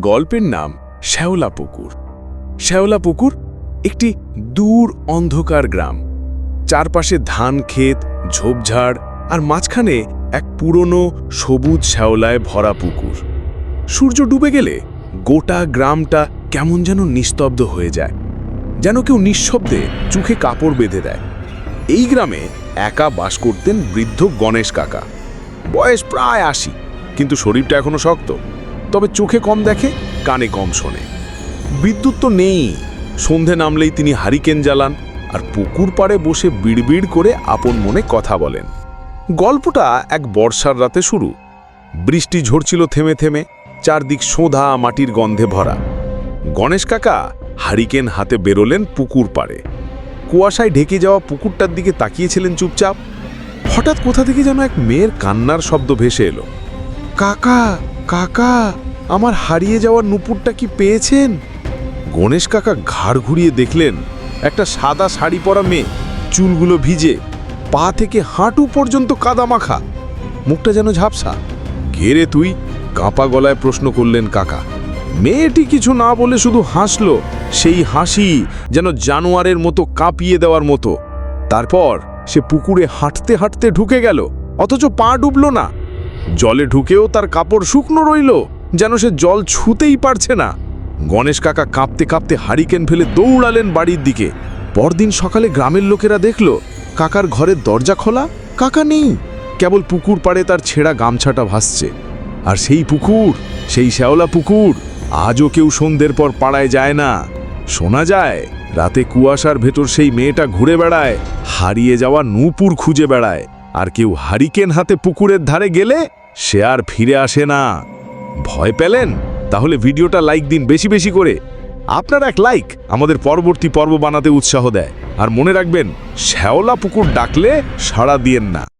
গল্পের নাম শ্যাওলা পুকুর। শ্যাওলা পুকুর একটি দূর অন্ধকার গ্রাম। চারপাশে ধান ক্ষেত, ঝোপঝাড় আর মাঝখানে এক পুরনো সবুজ শ্যাওলায় ভরা পুকুর। সূর্য ডুবে গেলে গোটা গ্রামটা কেমন যেন নিস্তব্ধ হয়ে যায়, যেন কেউ নিঃশব্দে চোখে কাপড় বেঁধে দেয়। এই গ্রামে একা বাস করতেন বৃদ্ধ গণেশ কাকা। বয়স প্রায় আশি, কিন্তু শরীরটা এখনও শক্ত। তবে চোখে কম দেখে, কানে কম শোনে। বিদ্যুৎ তো নেই। সন্ধে নামলেই তিনি হারিকেন জ্বালান আর পুকুর পাড়ে বসে বিড়বিড় করে আপন মনে কথা বলেন। গল্পটা এক বর্ষার রাতে শুরু। বৃষ্টি ঝরছিল থেমে থেমে, চারদিক সোঁধা মাটির গন্ধে ভরা। গণেশ কাকা হারিকেন হাতে বেরোলেন পুকুর পাড়ে। কুয়াশায় ঢেকে যাওয়া পুকুরটার দিকে তাকিয়েছিলেন চুপচাপ। হঠাৎ কোথা থেকে যেন এক মেয়ের কান্নার শব্দ ভেসে এলো। কাকা কাকা, আমার হারিয়ে যাওয়ার নুপুরটা কি পেয়েছেন? গণেশ কাকা ঘাড় ঘুরিয়ে দেখলেন, একটা সাদা শাড়ি পরা মেয়ে, চুলগুলো ভিজে, পা থেকে হাঁটু পর্যন্ত কাদা মাখা মুখটা যেন ঝাপসা। ঘেরে তুই কাঁপা গলায় প্রশ্ন করলেন কাকা। মেয়েটি কিছু না বলে শুধু হাসল, সেই হাসি যেন জানোয়ারের মতো কাঁপিয়ে দেওয়ার মতো। তারপর সে পুকুরে হাঁটতে হাঁটতে ঢুকে গেল, অথচ পা ডুবল না। জলে ঢুকেও তার কাপড় শুকনো রইল, যেন সে জল ছুতেই পারছে না। গণেশ কাকা কাঁপতে কাঁপতে হারিকেন ফেলে দৌড়ালেন বাড়ির দিকে। পরদিন সকালে গ্রামের লোকেরা দেখল, কাকার ঘরের দরজা খোলা, কাকা নেই। কেবল পুকুর পাড়ে তার ছেঁড়া গামছাটা ভাসছে। আর সেই পুকুর, সেই শ্যাওলা পুকুর, আজও কেউ সন্ধ্যের পর পাড়ায় যায় না। শোনা যায়, রাতে কুয়াশার ভেতর সেই মেয়েটা ঘুরে বেড়ায়, হারিয়ে যাওয়া নূপুর খুঁজে বেড়ায়। আর কেউ হারিকেন হাতে পুকুরের ধারে গেলে সে আর ফিরে আসে না। ভয় পেলেন? তাহলে ভিডিওটা লাইক দিন বেশি বেশি করে। আপনার এক লাইক আমাদের পরবর্তী পর্ব বানাতে উৎসাহ দেয়। আর মনে রাখবেন, শ্যাওলা পুকুর ডাকলে সাড়া দিয়েন না।